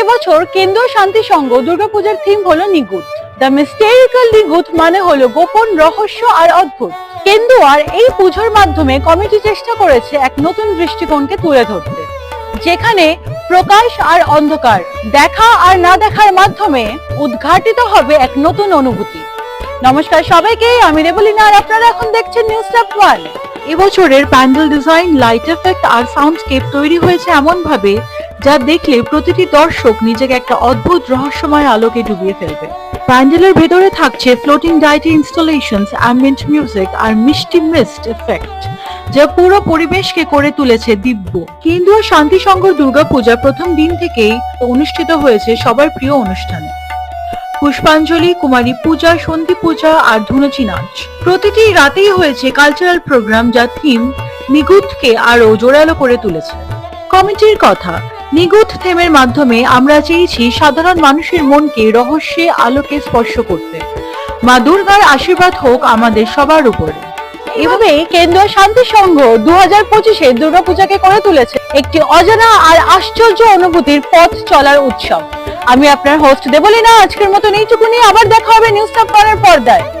এবছর কেন্দ্রীয় শান্তি সংঘ দুর্গাপূজার থিম হলো নিগুত দ্য মিস্টেরিক্যাল নিগুত মানে হলো গোপন রহস্য আর অদ্ভুত। কেন্দুয়ার এই পুজোর মাধ্যমে কমিটি চেষ্টা করেছে এক নতুন দৃষ্টিকোণকে তুলে ধরতে। যেখানে প্রকাশ আর অন্ধকার, দেখা আর না দেখার মাধ্যমে উদ্ঘাটিত হবে এক নতুন অনুভূতি। নমস্কার সবাইকে, আমি রেবলিনা আর আপনারা এখন দেখছেন নিউজ স্টেপ ওয়ান এবছরের প্যান্ডেল ডিজাইন, লাইট এফেক্ট আর সাউন্ডস্কেপ তৈরি হয়েছে এমন ভাবে যা দেখলে প্রতিটি দর্শক নিজেকে একটা অদ্ভুত রহস্যময় আলোকে ডুবিয়ে ফেলবে। প্যান্ডেলের ভেতরে থাকছে floating deity installations ambient music আর মিষ্টি মিস্ট এফেক্ট যা পুরো পরিবেশকে করে তুলেছে দিব্য। কেন্দ্রীয় শান্তি সংঘ দুর্গাপূজা প্রথম দিন থেকেই অনুষ্ঠিত হয়েছে সবার প্রিয় অনুষ্ঠানে। পুষ্পাঞ্জলি, কুমারী পূজা, সন্ধি পূজা আর ধুনুচি নাচ। প্রতিটি রাতেই হয়েছে কালচারাল প্রোগ্রাম যা থিম নিগুতকে আরও জোরালো করে তুলেছে। কমিটির কথা নিগুত থেমের মাধ্যমে আমরা চেয়েছি সাধারণ মানুষের মনকে রহস্যে আলোকে স্পর্শ করতে। মা দুর্গার আশীর্বাদ হোক আমাদের সবার উপরে। এভাবে কেন্দ্রীয় শান্তি সংঘ দু হাজার পঁচিশে দুর্গাপূজাকে করে তুলেছে একটি অজানা আর আশ্চর্য অনুভূতির পথ চলার উৎসব। আমি আপনার হোস্ট দেবলিনা, আজকের মতন এইটুকুনি। আবার দেখা হবে নিউজ পর্দায়।